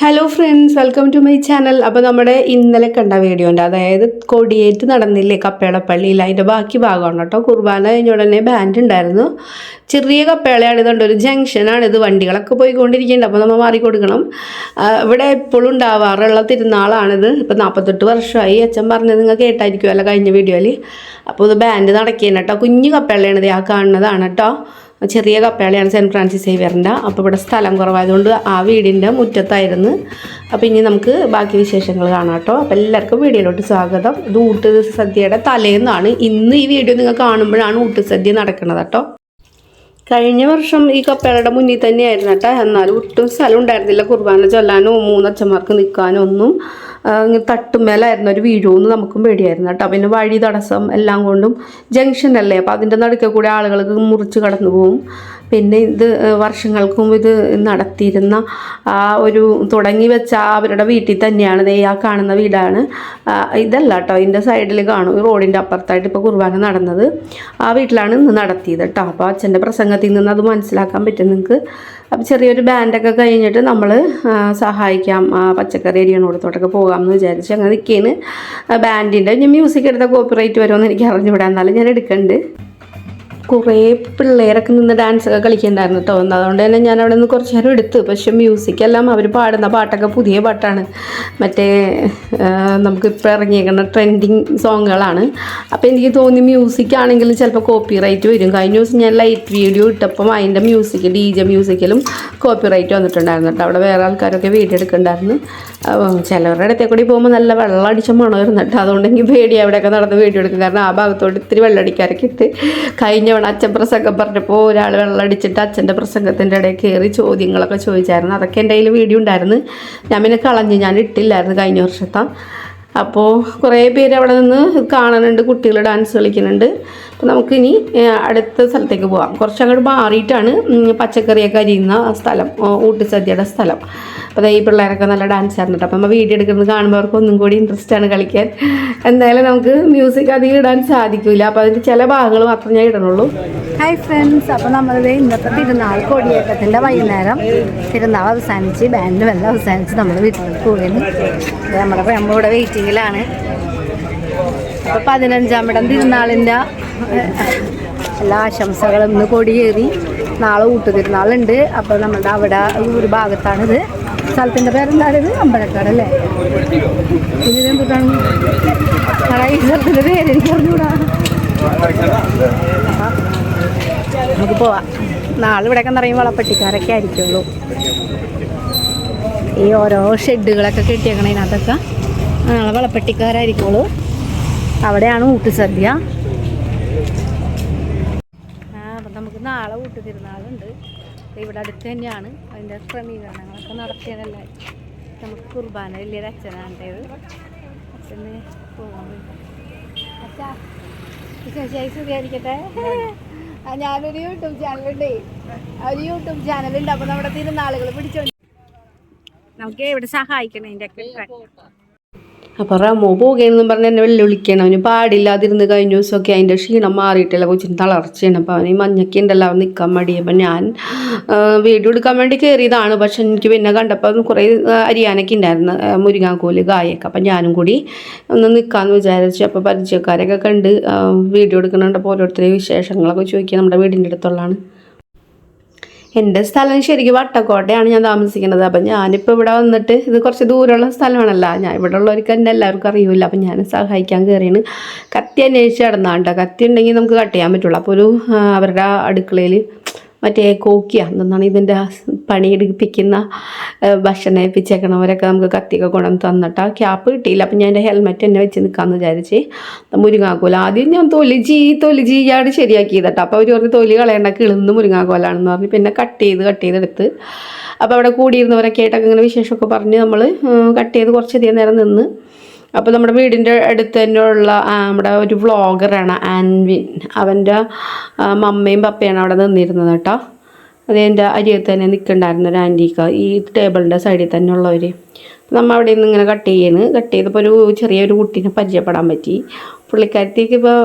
Hello friends welcome to my channel അപ്പോൾ നമ്മുടെ ഇന്നലെ കണ്ട വീഡിയോ ഉണ്ട്. അതായത് കൊടിയേറ്റ് നടന്നില്ലേ കപ്പേളപ്പള്ളിയിൽ. അതിന്റെ ബാക്കി ഭാഗമാണ് കേട്ടോ. കുർബാന കഴിഞ്ഞ ഉടനെ ബാൻഡ് ഉണ്ടായിരുന്നു. ചെറിയ കപ്പേളയാണ് ഇതുണ്ട്. ഒരു ജംഗ്ഷനാണ് ഇത് വണ്ടികളൊക്കെ പോയിക്കൊണ്ടിരിക്കുന്നുണ്ട്. അപ്പോൾ നമ്മൾ മാറി കൊടുക്കണം. ഇവിടെ എപ്പോഴും ഉണ്ടാവാറുള്ള തിരുനാളാണിത്. ഇപ്പോൾ നാൽപ്പത്തെട്ട് വർഷമായി. അച്ഛൻ പറഞ്ഞത് നിങ്ങൾ കേട്ടായിരിക്കുമല്ലോ കഴിഞ്ഞ വീഡിയോയിൽ അപ്പോൾ ഇത് ബാൻഡ് നടക്കുകയാണ് കേട്ടോ. കുഞ്ഞു കപ്പേളയാണിത് ആ കാണുന്നതാണ് കേട്ടോ. ചെറിയ കപ്പയാളിയാണ് സെന്റ് ഫ്രാൻസിസ് സേവിയറിന്റെ അപ്പോൾ ഇവിടെ സ്ഥലം കുറവായതുകൊണ്ട് ആ വീടിന്റെ മുറ്റത്തായിരുന്നു. അപ്പോൾ ഇനി നമുക്ക് ബാക്കി വിശേഷങ്ങൾ കാണാം കേട്ടോ. അപ്പോൾ എല്ലാവർക്കും വീഡിയോയിലോട്ട് സ്വാഗതം. ഇത് ഊട്ട് സദ്യയുടെ തലേന്നാണ്. ഇന്ന് ഈ വീഡിയോ നിങ്ങൾ കാണുമ്പോഴാണ് ഊട്ട് സദ്യ നടക്കുന്നത് കേട്ടോ. കഴിഞ്ഞ വർഷം ഈ കപ്പേളയുടെ മുന്നിൽ തന്നെയായിരുന്നു കേട്ടോ. എന്നാലും ഒട്ടും സ്ഥലം ഉണ്ടായിരുന്നില്ല. കുർബാന ചൊല്ലാനോ മൂന്നച്ഛന്മാർക്ക് നിൽക്കാനോ ഒന്നും തട്ടുമേലായിരുന്നു ഒരു വീഴുമെന്ന് നമുക്കും പേടിയായിരുന്നു കേട്ടോ. പിന്നെ വഴി തടസ്സം എല്ലാം കൊണ്ടും ജംഗ്ഷൻ അല്ലേ അപ്പോൾ അതിന്റെ നടുക്കെ കൂടെ ആളുകൾക്ക് മുറിച്ച് കടന്നു പോകും പിന്നെ ഇത് വർഷങ്ങൾക്കും ഇത് നടത്തിയിരുന്ന ആ ഒരു തുടങ്ങി വെച്ച അവരുടെ വീട്ടിൽ തന്നെയാണ് ആ കാണുന്ന വീടാണ്. ഇതല്ല കേട്ടോ ഇതിന്റെ സൈഡിൽ കാണും റോഡിന്റെ അപ്പുറത്തായിട്ട് ഇപ്പോൾ കുർബാന നടന്നത്. ആ വീട്ടിലാണ് ഇന്ന് നടത്തിയത് കേട്ടോ. അപ്പോൾ അച്ഛന്റെ പ്രസംഗത്തിൽ നിന്ന് അത് മനസ്സിലാക്കാൻ പറ്റും നിങ്ങൾക്ക്. അപ്പോൾ ചെറിയൊരു ബാൻഡൊക്കെ കഴിഞ്ഞിട്ട് നമ്മൾ സഹായിക്കാം. പച്ചക്കറി അരിയണോടത്തോട്ടൊക്കെ പോകാമെന്ന് വിചാരിച്ച് അങ്ങനെ നിൽക്കുകയാണ് ബാൻഡിന്റെ ഞാൻ മ്യൂസിക് എടുത്ത കോപ്പിറൈറ്റ് വരുമെന്ന് എനിക്ക് അറിഞ്ഞുവിടാൻ എന്നാലും ഞാൻ എടുക്കുന്നുണ്ട് കുറേ പിള്ളേരൊക്കെ നിന്ന് ഡാൻസ് ഒക്കെ കളിക്കുന്നുണ്ടായിരുന്നു കേട്ടോ അതുകൊണ്ട് തന്നെ ഞാൻ അവിടെ നിന്ന് കുറച്ച് നേരം എടുത്തു. പക്ഷെ മ്യൂസിക്കെല്ലാം അവർ പാടുന്ന പാട്ടൊക്കെ പുതിയ പാട്ടാണ്. മറ്റേ നമുക്കിപ്പോൾ ഇറങ്ങിയേക്കുന്ന ട്രെൻഡിങ് സോങ്ങുകളാണ് അപ്പോൾ എനിക്ക് തോന്നി മ്യൂസിക് ആണെങ്കിലും ചിലപ്പോൾ കോപ്പി റൈറ്റ് വരും. കഴിഞ്ഞ ദിവസം ഞാൻ ലൈറ്റ് വീഡിയോ ഇട്ടപ്പം അതിന്റെ മ്യൂസിക് ഡി ജെ മ്യൂസിക്കിലും കോപ്പി റൈറ്റ് വന്നിട്ടുണ്ടായിരുന്നു കേട്ടോ അവിടെ വേറെ ആൾക്കാരൊക്കെ വീഡിയോ എടുക്കുന്നുണ്ടായിരുന്നു. ചിലവരുടെ അടുത്തേ കൂടി പോകുമ്പോൾ നല്ല വെള്ളം അടിച്ച മണമായിരുന്നു കേട്ടോ അതുകൊണ്ട് എനിക്ക് പേടി അവിടെയൊക്കെ നടന്ന് വീഡിയോ എടുക്കും. കാരണം ആ ഭാഗത്തോട്ട് ഇത്തിരി വെള്ളം അടിക്കാറൊക്കെ ഇട്ട് കഴിഞ്ഞ തവണ അച്ഛൻ പ്രസംഗം പറഞ്ഞപ്പോൾ ഒരാൾ വെള്ളം അടിച്ചിട്ട് അച്ഛന്റെ പ്രസംഗത്തിന്റെ ഇടയിൽ കയറി ചോദ്യങ്ങളൊക്കെ ചോദിച്ചായിരുന്നു. അതൊക്കെ എന്റെ കയ്യിൽ വീഡിയോ ഉണ്ടായിരുന്നു. ഞാൻ പിന്നെ കളഞ്ഞ്. ഞാൻ ഇട്ടില്ലായിരുന്നു കഴിഞ്ഞ വർഷത്തെ. അപ്പോൾ കുറേ പേര് അവിടെ നിന്ന് കാണുന്നുണ്ട് കുട്ടികൾ ഡാൻസ് കളിക്കുന്നുണ്ട്. അപ്പോൾ നമുക്കിനി അടുത്ത സ്ഥലത്തേക്ക് പോകാം കുറച്ച് അങ്ങോട്ട് മാറിയിട്ടാണ് പച്ചക്കറിയൊക്കെ അരിയുന്ന സ്ഥലം ഊട്ടുസദ്യയുടെ സ്ഥലം. അപ്പോൾ ഈ പിള്ളേരൊക്കെ നല്ല ഡാൻസ് ആയിരുന്നുണ്ട് അപ്പം നമ്മൾ വീഡിയോ എടുക്കുന്നത് കാണുമ്പോൾ ഒന്നും കൂടി ഇൻട്രസ്റ്റ് ആണ് കളിക്കാൻ. എന്തായാലും നമുക്ക് മ്യൂസിക് അധികം ഇടാൻ സാധിക്കില്ല അപ്പോൾ അതിന്റെ ചില ഭാഗങ്ങൾ മാത്രമേ ഞാൻ ഇടണുള്ളൂ. ഹായ് ഫ്രണ്ട്സ് അപ്പോൾ നമ്മളിത് ഇന്നത്തെ തിരുനാൾ കൊടിയേറ്റത്തിന്റെ വൈകുന്നേരം തിരുനാൾ അവസാനിച്ച് ബാൻഡും എല്ലാം അവസാനിച്ച് നമ്മൾ വീട്ടിലേക്ക് പോകുന്നു നമ്മുടെ നമ്മൾ ഇവിടെ വെയിറ്റിങ്ങിലാണ് അപ്പോൾ പതിനഞ്ചാം ഇടം തിരുനാളിന്റെ എല്ലാ ആശംസകളും ഇന്ന് കൊടിയേറി. നാളെ കൂട്ടുതിരുന്നാളുണ്ട് അപ്പോൾ നമ്മുടെ അവിടെ ഒരു ഭാഗത്താണിത്. സ്ഥലത്തിന്റെ പേരെന്താണിത് അമ്പലക്കാട് അല്ലേ? പിന്നെ എന്തുട്ടാണ് ഈ സ്ഥലത്തിന്റെ പേര് എനിക്ക് നമുക്ക് പോവാം. നാളെ ഇവിടെയൊക്കെ നിറയും വളപ്പെട്ടിക്കാരൊക്കെ ആയിരിക്കുള്ളൂ. ഈ ഓരോ ഷെഡുകളൊക്കെ കെട്ടിയേക്കണതിനകത്തൊക്കെ നാളെ വളപ്പെട്ടിക്കാരായിരിക്കുള്ളൂ. അവിടെയാണ് ഊട്ടുസദ്യ ആ അപ്പം നമുക്ക് നാളെ തരുന്ന ആളുണ്ട്. ഇവിടെ അടുത്ത് തന്നെയാണ്. അതിന്റെ ക്രമീകരണങ്ങളൊക്കെ നടത്തിയതല്ലേ? നമുക്ക് കുർബാന വലിയൊരു അച്ഛനാണ്ടേത് അച്ഛന് പോകാൻ അച്ഛാ വിശേഷമായി ഞാനൊരു യൂട്യൂബ് ചാനലുണ്ട്. ഒരു യൂട്യൂബ് ചാനലുണ്ട്. അപ്പൊ നമ്മുടെ തിരുനാളുകൾ പിടിച്ചോണ്ട് നമുക്ക് ഇവിടെ സഹായിക്കണം ഒക്കെ അപ്പോൾ റമോ പോവുകയാണെന്നും പറഞ്ഞ് എന്നെ വെല്ലുവിളിക്കണം അവന് പാടില്ലാതിരുന്ന് കഴിഞ്ഞ ദിവസമൊക്കെ അതിന്റെ ക്ഷീണം മാറിയിട്ടില്ല കൊച്ചിന് തളർച്ചയാണ്. അപ്പോൾ അവന് ഈ ഉണ്ടല്ലോ അവൻ നിൽക്കാൻ മടി അപ്പം ഞാൻ വീഡിയോ എടുക്കാൻ വേണ്ടി കയറിയതാണ് പക്ഷെ എനിക്ക് പിന്നെ കണ്ടപ്പോൾ കുറേ അരിയാനൊക്കെ ഉണ്ടായിരുന്നു മുരിങ്ങാക്കോൽ കായൊക്കെ അപ്പം ഞാനും കൂടി ഒന്ന് നിൽക്കാമെന്ന് വിചാരിച്ചു. അപ്പോൾ പരിചയക്കാരൊക്കെ കണ്ട് വീഡിയോ എടുക്കുന്നുണ്ടപ്പോൾ ഓരോരുത്തരെയും വിശേഷങ്ങളൊക്കെ ചോദിക്കുക. നമ്മുടെ വീടിന്റെ അടുത്തുള്ളതാണ്. എന്റെ സ്ഥലം ശരിക്കും വട്ടക്കോട്ടയാണ് ഞാൻ താമസിക്കുന്നത്. അപ്പം ഞാനിപ്പോൾ ഇവിടെ വന്നിട്ട് ഇത് കുറച്ച് ദൂരമുള്ള സ്ഥലമാണല്ലോ. ഞാൻ ഇവിടെ ഉള്ളവർക്ക് എന്നെ എല്ലാവർക്കും അറിയില്ല അപ്പം ഞാൻ സഹായിക്കാൻ കയറിയാണ് കത്തി അന്വേഷിച്ച് നടന്നാണ്ടോ കത്തി ഉണ്ടെങ്കിൽ നമുക്ക് കട്ട് ചെയ്യാൻ പറ്റുള്ളൂ. അപ്പോൾ ഒരു അവരുടെ അടുക്കളയിൽ മറ്റേ കോക്കിയ എന്താണ് ഇതിന്റെ പണിയെടുപ്പിക്കുന്ന ഭക്ഷണം ഏൽപ്പിച്ചേക്കണവരൊക്കെ നമുക്ക് കത്തിയൊക്കെ കൊണ്ടുവന്ന് തന്നിട്ട് ആ ക്യാപ്പ് കിട്ടിയില്ല. അപ്പം ഞാൻ എന്റെ ഹെൽമെറ്റ് തന്നെ വെച്ച് നിൽക്കാമെന്ന് വിചാരിച്ച് മുരിങ്ങാക്കോല ആദ്യം ഞാൻ തൊലി ജീ തൊലി ശരിയാക്കിയതട്ടോ. അപ്പോൾ അവർ പറഞ്ഞ് തൊലി കളയേണ്ട കിളുന്ന് മുരിങ്ങാക്കോലാണെന്ന് പറഞ്ഞ്. പിന്നെ കട്ട് ചെയ്ത് കട്ട് ചെയ്തെടുത്ത്. അപ്പോൾ അവിടെ കൂടിയിരുന്നവരൊക്കെ ആയിട്ടൊക്കെ ഇങ്ങനെ വിശേഷമൊക്കെ പറഞ്ഞ് നമ്മൾ കട്ട് ചെയ്ത് കുറച്ചധികം നേരം നിന്ന് അപ്പോൾ നമ്മുടെ വീടിന്റെ അടുത്ത് തന്നെയുള്ള നമ്മുടെ ഒരു വ്ളോഗറാണ് ആൻവിൻ. അവന്റെ മമ്മയും പപ്പയാണ് അവിടെ നിന്നിരുന്നത് കേട്ടോ. അത് എന്റെ അരിയത്ത് തന്നെ നിൽക്കണ്ടായിരുന്ന ഒരു ആന്റിക്ക. ഈ ടേബിളിന്റെ സൈഡിൽ തന്നെ ഉള്ളവർ നമ്മൾ അവിടെ നിന്ന് ഇങ്ങനെ കട്ട് ചെയ്യുന്നു കട്ട് ചെയ്തപ്പോൾ ഒരു ചെറിയൊരു കുട്ടീനെ പരിചയപ്പെടാൻ പറ്റി. പുള്ളിക്കാരത്തേക്ക് ഇപ്പോൾ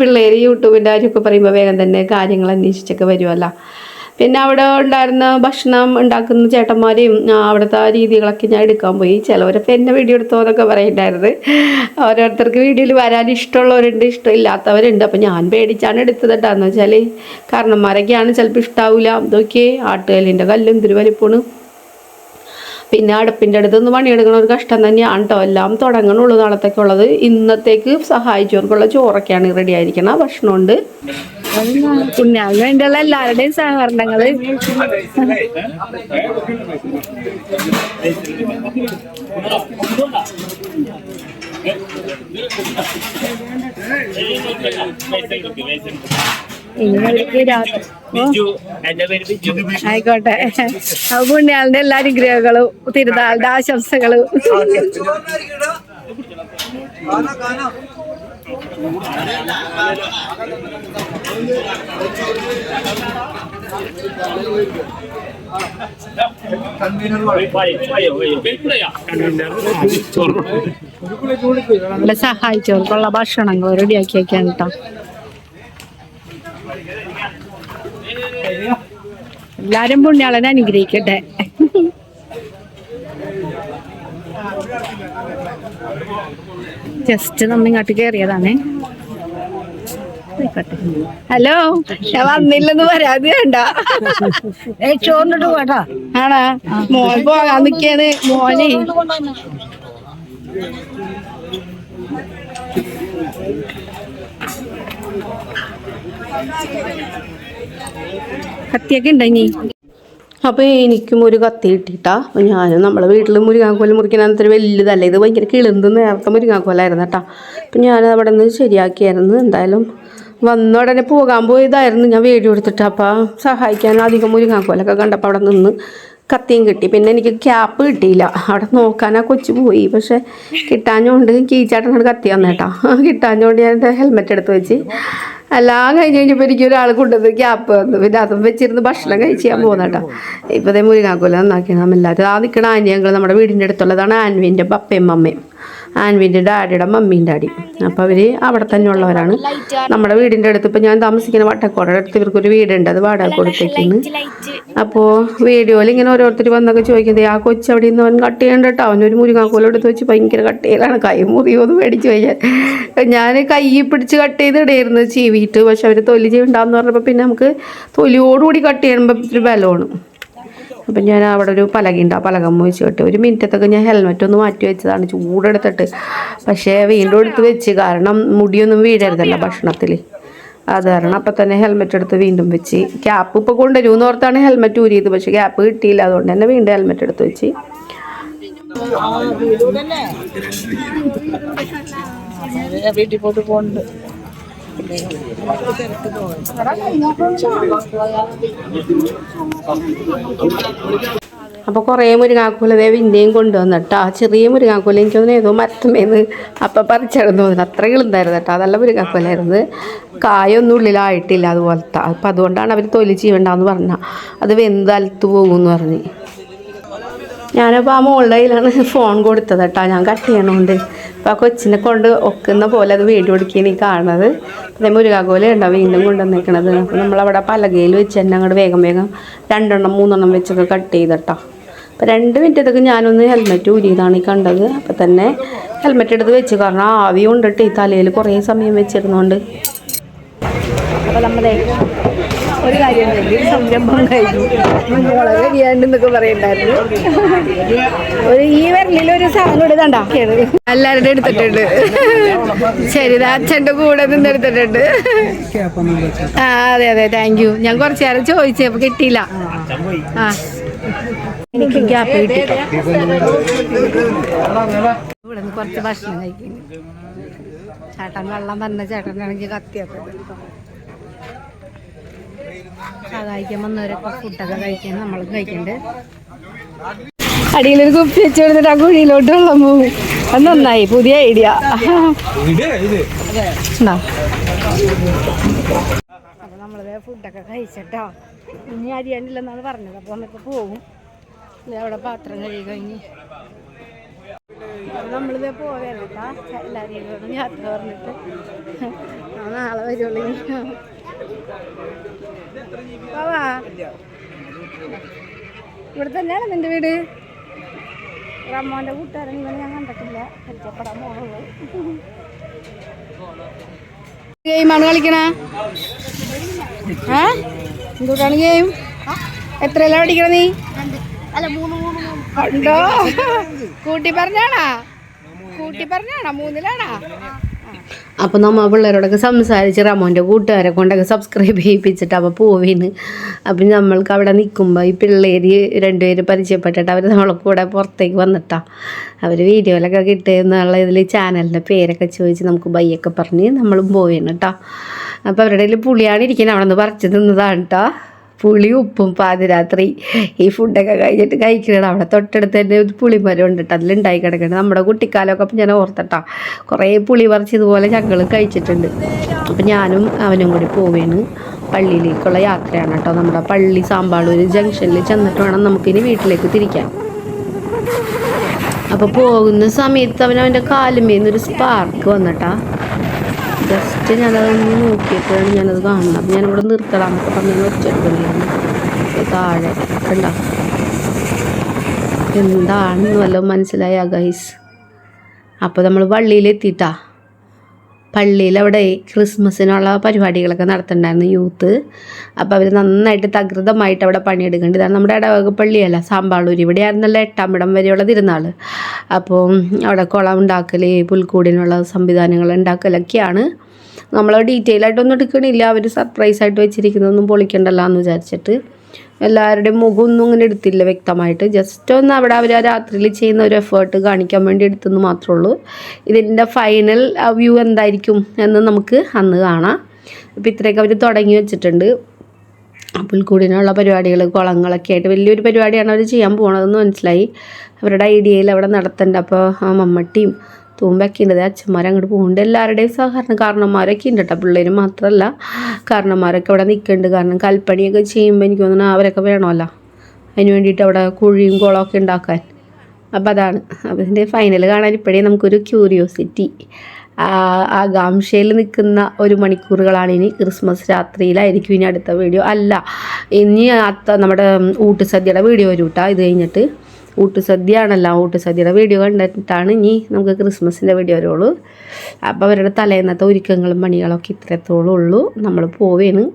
പിള്ളേർ യൂട്യൂബിന്റെ കാര്യമൊക്കെ പറയുമ്പോൾ വേഗം തന്നെ കാര്യങ്ങൾ അന്വേഷിച്ചൊക്കെ വരുമല്ലോ പിന്നെ അവിടെ ഉണ്ടായിരുന്ന ഭക്ഷണം ഉണ്ടാക്കുന്ന ചേട്ടന്മാരെയും അവിടുത്തെ ആ രീതികളൊക്കെ ഞാൻ എടുക്കാൻ പോയി. ചിലവരൊക്കെ എന്നെ വീഡിയോ എടുത്തോ എന്നൊക്കെ പറയുന്നുണ്ടായിരുന്നു. ഓരോരുത്തർക്ക് വീഡിയോയിൽ വരാൻ ഇഷ്ടമുള്ളവരുണ്ട് ഇഷ്ടമില്ലാത്തവരുണ്ട്. അപ്പം ഞാൻ പേടിച്ചാണ് എടുത്തത് കേട്ടാന്ന് വെച്ചാൽ കാരണന്മാരൊക്കെയാണ് ചിലപ്പോൾ ഇഷ്ടാവില്ല ഇതൊക്കെ ആട്ടുകല്ലിന്റെ കല്ലും തിരുവലിപ്പൂണ് പിന്നെ അടുപ്പിന്റെ അടുത്ത് നിന്ന് പണിയെടുക്കണ ഒരു കഷ്ടം തന്നെയാണ് കേട്ടോ. എല്ലാം തുടങ്ങണുള്ളൂ നാളത്തേക്കുള്ളത്. ഇന്നത്തേക്ക് സഹായിച്ചവർക്കുള്ള ചോറൊക്കെയാണ് റെഡി ആയിരിക്കണം. ഭക്ഷണമുണ്ട്. കുഞ്ഞാവിന് വേണ്ടിയുള്ള എല്ലാവരുടെയും സഹകരണങ്ങൾ. ആയിക്കോട്ടെ. പുണ്യാളിന്റെ എല്ലാ അനുഗ്രഹങ്ങളും തിരുനാളിന്റെ ആശംസകളും. നമ്മളെ സഹായിച്ചവർക്കുള്ള ഭക്ഷണങ്ങൾ റെഡിയാക്കി വെക്കാൻ കേട്ടോ എല്ലാരും പുണ്യാളനെ അനുഗ്രഹിക്കട്ടെ. ജസ്റ്റ് നമ്മ ഇങ്ങോട്ട് കയറിയതാണേ ഹലോ ഞാൻ വന്നില്ലെന്ന് പരാതി വേണ്ട. ചോറിനിട്ട് പോട്ടാ ആണാ? മോൻ പോകാൻ നിക്കാണ് മോനെ. കത്തിയൊക്കെ ഉണ്ടോ ഇനി? അപ്പോൾ എനിക്കും ഒരു കത്തി കിട്ടിയിട്ടാ. അപ്പോൾ ഞാനും നമ്മളെ വീട്ടിൽ മുരിങ്ങാക്കോൽ മുറിക്കണത്ര വലുതല്ല ഇത് ഭയങ്കര കിളുന്ത് നേരത്തെ മുരിങ്ങാക്കോലായിരുന്നു കേട്ടോ. അപ്പം ഞാൻ അവിടെ നിന്ന് ശരിയാക്കിയായിരുന്നു. എന്തായാലും വന്ന ഉടനെ പോകാൻ പോയതായിരുന്നു. ഞാൻ വേടി കൊടുത്തിട്ട് അപ്പോൾ സഹായിക്കാൻ അധികം മുരിങ്ങാക്കോലൊക്കെ കണ്ടപ്പോൾ അവിടെ നിന്ന് കത്തിയും കിട്ടി. പിന്നെ എനിക്ക് ക്യാപ്പ് കിട്ടിയില്ല. അവിടെ നോക്കാൻ ആ കൊച്ചു പോയി. പക്ഷെ കിട്ടാഞ്ഞോണ്ട് കീച്ചാട്ടനോട് കത്തി വന്നേട്ടാ. കിട്ടാഞ്ഞോണ്ട് ഞാൻ ഹെൽമെറ്റ് എടുത്ത് വെച്ച് എല്ലാം കഴിഞ്ഞ് കഴിഞ്ഞപ്പോൾ എനിക്ക് ഒരാൾ കൊണ്ടുവന്ന് ക്യാപ്പ് വന്നു. പിന്നെ അതും വെച്ചിരുന്ന് ഭക്ഷണം കഴിച്ച് ഞാൻ പോകുന്നേട്ടാ ഇപ്പോൾ അതേ മുരിങ്ങാക്കോല നന്നാക്കിയാണ്. നമ്മളെല്ലാവരും ആ നിൽക്കണ ആന്യങ്ങൾ നമ്മുടെ വീടിന്റെ അടുത്തുള്ളതാണ് ആൻവിന്റെ പപ്പയും മമ്മയും. ആൻവിന്റെ ഡാഡിയുടെ മമ്മീന്റെ ഡാഡി. അപ്പോൾ അവർ അവിടെ തന്നെ ഉള്ളവരാണ്. നമ്മുടെ വീടിന്റെ അടുത്ത് ഇപ്പോൾ ഞാൻ താമസിക്കുന്ന വട്ടക്കോടയുടെ അടുത്ത് ഇവർക്കൊരു വീടുണ്ട്. അത് വാടക കൊടുത്തേക്കുന്നു. അപ്പോൾ വീഡിയോയിൽ ഇങ്ങനെ ഓരോരുത്തർ വന്നൊക്കെ ചോദിക്കുന്നത് ആ കൊച്ചു അവിടെ നിന്ന് അവൻ കട്ട് ചെയ്യണ്ട കേട്ടോ. അവനൊരു മുരിങ്ങാക്കോല എടുത്ത് വെച്ച് ഭയങ്കര കട്ട് ചെയ്യലാണ് കൈ മുറിയോന്ന് മേടിച്ച് കഴിഞ്ഞാൽ ഞാൻ കൈ പിടിച്ച് കട്ട് ചെയ്ത് ഇടയായിരുന്നു ചീവിയിട്ട്. പക്ഷെ അവർ തൊലി ചെയ്യണ്ടെന്ന് പറഞ്ഞപ്പോൾ പിന്നെ നമുക്ക് തൊലിയോടുകൂടി കട്ട് ചെയ്യുമ്പോൾ ഇത്തിരി ബലമാണ്. അപ്പം ഞാൻ അവിടെ ഒരു പലകയുണ്ട്. ആ പലകം വെച്ച് കെട്ടി. ഒരു മിനിറ്റത്തൊക്കെ ഞാൻ ഹെൽമെറ്റ് ഒന്ന് മാറ്റി വെച്ചതാണ്. ചൂടെടുത്തിട്ട്. പക്ഷേ വീണ്ടും എടുത്ത് വെച്ച്. കാരണം മുടിയൊന്നും വീഴരുതല്ലോ ഭക്ഷണത്തിൽ അത് കാരണം അപ്പം തന്നെ ഹെൽമെറ്റ് എടുത്ത് വീണ്ടും വെച്ച്. ക്യാപ്പ് ഇപ്പോൾ കൊണ്ടുവരുമെന്ന് ഓർത്താണ് ഹെൽമെറ്റ് ഊരിയത്. പക്ഷേ ക്യാപ്പ് കിട്ടിയില്ല. അതുകൊണ്ട് തന്നെ വീണ്ടും ഹെൽമെറ്റ് എടുത്ത് വെച്ച്. വീട്ടിൽ പോയിട്ട് പോകുന്നുണ്ട് അപ്പോൾ കുറേ മുരിങ്ങാക്കോല ദേ പിന്നെയും കൊണ്ടുവന്നിട്ട് ആ ചെറിയ മുരിങ്ങാക്കൂല എനിക്ക് തോന്നുന്നു ഏതോ മരത്തുമേന്ന് അപ്പം പറിച്ചെടുന്ന് തോന്നുന്നു. അത്ര കിളുണ്ടായിരുന്നു കേട്ടോ. അതല്ല മുരിങ്ങാക്കോലായിരുന്നു. കായൊന്നും ഉള്ളിലായിട്ടില്ല അതുപോലത്തെ. അപ്പം അതുകൊണ്ടാണ് അവർ തൊലി ചെയ്യണ്ടെന്ന് പറഞ്ഞ. അത് വെന്ത് അലത്ത് പോകുമെന്ന് പറഞ്ഞ്. ഞാനപ്പോൾ ആ മോളുടെ കയ്യിലാണ് ഫോൺ കൊടുത്തത് കേട്ടോ. ഞാൻ കട്ട് ചെയ്യണോണ്ട്. അപ്പോൾ ആ കൊച്ചിനെ കൊണ്ട് ഒക്കുന്ന പോലെ അത് വീഡിയോ എടുക്കുകയാണ് ഈ കാണുന്നത്. അതേ മുരുകാകോല ഉണ്ടാവും വീണ്ടും കൊണ്ടുവന്നേക്കണത്. അപ്പോൾ നമ്മളവിടെ പലകയിൽ വെച്ച് തന്നെ അങ്ങോട്ട് വേഗം വേഗം രണ്ടെണ്ണം മൂന്നെണ്ണം വെച്ചൊക്കെ കട്ട്. ചെയ്തട്ടോ അപ്പോൾ രണ്ട് മിനിറ്റത്തേക്ക് ഞാനൊന്ന് ഹെൽമെറ്റ് ഊരിയതാണ് ഈ കണ്ടത്. അപ്പോൾ തന്നെ ഹെൽമെറ്റ് എടുത്ത് വെച്ച്. കാരണം ആവി കൊണ്ടിട്ട് ഈ തലയിൽ. കുറേ സമയം വെച്ചിരുന്നുകൊണ്ട് അപ്പോൾ നമ്മുടെ ഒരു കാര്യം ഒരു സംരംഭം കഴിഞ്ഞു ചെയ്യാണ്ട് എന്നൊക്കെ പറയണ്ടായിരുന്നു. ഒരു ഈ ഒരു സാധനം ഇടുന്നുണ്ടാ എല്ലാവരുടെ എടുത്തിട്ടുണ്ട്. ശരി ദാ അച്ഛന്റെ കൂടെ നിന്ന് എടുത്തിട്ടുണ്ട്. ആ അതെ അതെ താങ്ക് യു ഞാൻ കുറച്ചു നേരം ചോദിച്ചു അപ്പൊ കിട്ടിയില്ല. ആ. എനിക്ക് ഗ്യാപ്പ് കിട്ടി. ഇവിടെ നിന്ന് കുറച്ച് ഭക്ഷണം കഴിക്കുന്നു ചേട്ടൻ വെള്ളം തന്നെ ചേട്ടൻ ചേട്ടനാണെങ്കിൽ കത്തിയാത്തത് സഹായിക്കാൻ വന്നവരൊക്കെ ഫുഡൊക്കെ കഴിക്കാൻ നമ്മൾ കഴിക്കണ്ട്? അടിയിലൊരു കുപ്പി വെച്ച് കൊടുത്തിട്ട് ആ കുഴിയിലോട്ട് വെള്ളം പോകും അത് നന്നായി പുതിയ ഐഡിയ. അപ്പൊ നമ്മൾ ഫുഡൊക്കെ കഴിച്ചട്ടോ. ഇനി അരിയാനില്ലെന്നാണ് പറഞ്ഞത്. അപ്പൊ നമുക്ക് പോകും ദേ അവിടെ പാത്രം കഴുകി കഴിഞ്ഞ്. നമ്മളിത് പോവേട്ടാ എല്ലാവരെയും യാത്ര പറഞ്ഞിട്ട്. നാളെ വരുള്ളൂ. ഇവിടെ തന്നെയാണ് നിന്റെ വീട്? റമ്മോന്റെ കൂട്ടുകാരൻ ഇവനെ ഞാൻ കണ്ടിട്ടില്ല. പരിചയപ്പെടാൻ പോകുള്ളൂ ഗെയിമാണ് കളിക്കണ? ഏ? എന്തുകൊണ്ടാണ് ഗെയിം എത്രയല്ല പഠിക്കണ നീ? ഉണ്ടോ? കൂട്ടി പറഞ്ഞാണാ? കൂട്ടി പറഞ്ഞാണാ? മൂന്നിലാണാ? അപ്പൊ നമ്മ പിള്ളേരോടൊക്കെ സംസാരിച്ച് റമോന്റെ കൂട്ടുകാരെ കൊണ്ടൊക്കെ സബ്സ്ക്രൈബ് ചെയ്യിപ്പിച്ചിട്ട് അപ്പോൾ പോവിന് അപ്പം നമ്മൾക്ക് അവിടെ നിൽക്കുമ്പോൾ ഈ പിള്ളേര് രണ്ടുപേര് പരിചയപ്പെട്ടിട്ട് അവർ നമ്മളെ കൂടെ പുറത്തേക്ക് വന്നിട്ടാ. അവർ വീഡിയോയിലൊക്കെ കിട്ടുന്നുള്ള ഇതിൽ ചാനലിന്റെ പേരൊക്കെ ചോദിച്ച് നമുക്ക് ബൈയൊക്കെ പറഞ്ഞ് നമ്മളും പോവുകയാണ് കേട്ടോ അപ്പോൾ അവരുടെ കയ്യിൽ പുളിയാണ് ഇരിക്കുന്നത് അവിടെ നിന്ന് പറിച്ച് തിന്നതാണ് കേട്ടോ പുളി ഉപ്പും പാതിരാത്രി ഈ ഫുഡൊക്കെ കഴിഞ്ഞിട്ട് കഴിക്കണം അവിടെ തൊട്ടടുത്ത് തന്നെ ഒരു പുളിമരം ഉണ്ട് കേട്ടോ. അതിലുണ്ടായി കിടക്കണം നമ്മുടെ കുട്ടിക്കാലമൊക്കെ അപ്പം ഞാൻ ഓർത്തട്ടാ. കുറേ പുളി പറിച്ച് ഇതുപോലെ ഞങ്ങൾ കഴിച്ചിട്ടുണ്ട്. അപ്പം ഞാനും അവനും കൂടി പോവേണ് പള്ളിയിലേക്കുള്ള യാത്രയാണ് കേട്ടോ. നമ്മുടെ പള്ളി സാമ്പാളൂർ ജംഗ്ഷനിൽ ചെന്നിട്ട് വേണം നമുക്കിനി വീട്ടിലേക്ക് തിരിക്കാൻ. അപ്പോൾ പോകുന്ന സമയത്ത് അവൻ അവന്റെ കാലുമേന്നൊരു സ്പാർക്ക് വന്നിട്ടാ. ജസ്റ്റ് ഞാനതൊന്ന് നോക്കിയപ്പോഴാണ് ഞാനത് കാണുന്നത്. അപ്പം ഞാനിവിടെ നിർത്തണം എന്നൊക്കെ പറഞ്ഞ് വെച്ചെടുക്കണമായിരുന്നു താഴെ കണ്ട? എന്താണെന്ന് വല്ലതും മനസ്സിലായ ഗൈസ് അപ്പോൾ നമ്മൾ പള്ളിയിലെത്തിയിട്ടാ പള്ളിയിൽ അവിടെ ക്രിസ്മസിനുള്ള പരിപാടികളൊക്കെ നടത്തുന്നുണ്ടായിരുന്നു യൂത്ത്. അപ്പോൾ അവർ നന്നായിട്ട് തകൃതമായിട്ട് അവിടെ പണിയെടുക്കേണ്ടത് ഇതാണ് നമ്മുടെ ഇടവക പള്ളിയല്ല സാമ്പാളൂർ ഇവിടെയായിരുന്നല്ലോ എട്ടാം ഇടം വരെയുള്ള തിരുനാൾ അപ്പോൾ അവിടെ കുളം ഉണ്ടാക്കൽ പുൽക്കൂടിനുള്ള സംവിധാനങ്ങൾ ഉണ്ടാക്കലൊക്കെയാണ്. നമ്മൾ ഡീറ്റെയിൽ ആയിട്ടൊന്നും എടുക്കണില്ല. അവർ സർപ്രൈസ് ആയിട്ട് വെച്ചിരിക്കുന്നതൊന്നും പൊളിക്കണ്ടല്ലോ എന്ന് വിചാരിച്ചിട്ട്. എല്ലാവരുടെയും മുഖമൊന്നും ഇങ്ങനെ എടുത്തില്ല വ്യക്തമായിട്ട്. ജസ്റ്റ് ഒന്ന് അവിടെ അവർ ആ രാത്രിയിൽ ചെയ്യുന്ന ഒരു എഫേർട്ട് കാണിക്കാൻ വേണ്ടി എടുത്തെന്ന് മാത്രമേ ഉള്ളൂ. ഇതിന്റെ ഫൈനൽ വ്യൂ എന്തായിരിക്കും എന്ന് നമുക്ക് അന്ന് കാണാം. അപ്പോൾ ഇത്രയൊക്കെ അവർ തുടങ്ങി വെച്ചിട്ടുണ്ട്. പുൽക്കൂടിനുള്ള പരിപാടികൾ കുളങ്ങളൊക്കെ ആയിട്ട് വലിയൊരു പരിപാടിയാണ് അവർ ചെയ്യാൻ പോണതെന്ന് മനസ്സിലായി. അവരുടെ ഐഡിയയിൽ അവിടെ നടത്തേണ്ട. അപ്പോൾ മമ്മട്ടിയും തൂമ്പൊക്കെ ഉണ്ട്. ദേ അച്ഛന്മാർ അങ്ങോട്ട് പോകുന്നുണ്ട് എല്ലാവരുടെയും സഹകരണം കാരണന്മാരൊക്കെ ഉണ്ട് കേട്ടോ പിള്ളേർ മാത്രമല്ല കാരണന്മാരൊക്കെ അവിടെ നിൽക്കുന്നുണ്ട്. കാരണം കൽപ്പണിയൊക്കെ ചെയ്യുമ്പോൾ എനിക്ക് തോന്നുന്നു അവരൊക്കെ വേണമല്ലോ. അതിന് വേണ്ടിയിട്ട് അവിടെ കുഴിയും കുളമൊക്കെ ഉണ്ടാക്കാൻ. അപ്പോൾ അതാണ്. അപ്പോൾ ഇതിന്റെ ഫൈനൽ കാണാൻ ഇപ്പോഴേ നമുക്കൊരു ക്യൂരിയോസിറ്റി ആകാംക്ഷയിൽ നിൽക്കുന്ന ഒരു മണിക്കൂറുകളാണ് ഇനി ക്രിസ്മസ് രാത്രിയിലായിരിക്കും ഇനി അടുത്ത വീഡിയോ. അല്ല ഇനി അത്ത നമ്മുടെ ഊട്ടുസദ്യയുടെ വീഡിയോ വരും കേട്ടോ ഇത് കഴിഞ്ഞിട്ട് ഊട്ടുസദ്യ ആണല്ലോ ഊട്ടുസദ്യയുടെ വീഡിയോ കണ്ടിട്ടാണ് ഇനി നമുക്ക് ക്രിസ്മസിന്റെ വീഡിയോ വരുള്ളൂ. അപ്പോൾ അവരുടെ തലേന്നത്തെ ഒരുക്കങ്ങളും പണികളൊക്കെ ഇത്രത്തോളം ഉള്ളൂ. നമ്മൾ പോവേണ്.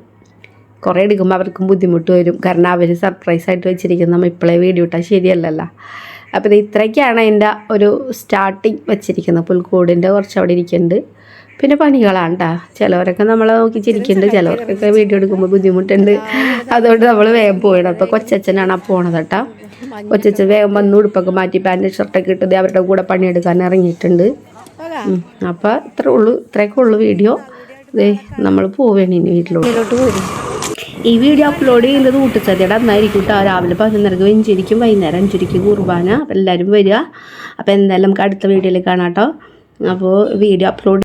കുറേ എടുക്കുമ്പോൾ അവർക്കും ബുദ്ധിമുട്ട് വരും. കാരണം അവർ സർപ്രൈസ് ആയിട്ട് വെച്ചിരിക്കുന്ന. നമ്മൾ ഇപ്പോഴേ വീഡിയോ ഇട്ടാൽ ശരിയല്ലല്ലോ. അപ്പോൾ ഇത് ഇത്രയ്ക്കാണ് അതിന്റെ ഒരു സ്റ്റാർട്ടിങ് വെച്ചിരിക്കുന്നത്. പുൽക്കൂടിന്റെ കുറച്ച് അവിടെ ഇരിക്കുന്നുണ്ട് പിന്നെ പണികളാണ് കേട്ടോ ചിലവരൊക്കെ നമ്മളെ നോക്കി ചിരിക്കുന്നുണ്ട് ചിലവർക്കൊക്കെ വീഡിയോ എടുക്കുമ്പോൾ ബുദ്ധിമുട്ടുണ്ട്. അതുകൊണ്ട് നമ്മൾ വേഗം പോയണം. അപ്പോൾ കൊച്ചച്ഛനാണ് ആ പോണത് കേട്ടോ. കൊച്ചച്ഛൻ വേഗം വന്ന് ഉടുപ്പൊക്കെ മാറ്റി പാന്റ് ഷർട്ടൊക്കെ ഇട്ടത് അവരുടെ കൂടെ പണിയെടുക്കാൻ ഇറങ്ങിയിട്ടുണ്ട് അപ്പോൾ ഇത്രേ ഉള്ളൂ. ഇത്രയൊക്കെ ഉള്ളൂ വീഡിയോ. ദേ നമ്മൾ പോവേണി ഇനി വീട്ടിലോട്ട്. പോരും ഈ വീഡിയോ അപ്ലോഡ് ചെയ്യുന്നത് ഊട്ടിച്ചതിയുടെ അന്നായിരിക്കും കേട്ടോ. രാവിലെ പതിനൊന്നരക്ക് വെഞ്ചിരിക്കും വൈകുന്നേരം അഞ്ചരിക്കും കുർബാന. എല്ലാവരും വരിക. അപ്പോൾ എന്തായാലും നമുക്ക് അടുത്ത വീഡിയോയിൽ കാണാം കേട്ടോ. അപ്പോൾ വീഡിയോ അപ്ലോഡ്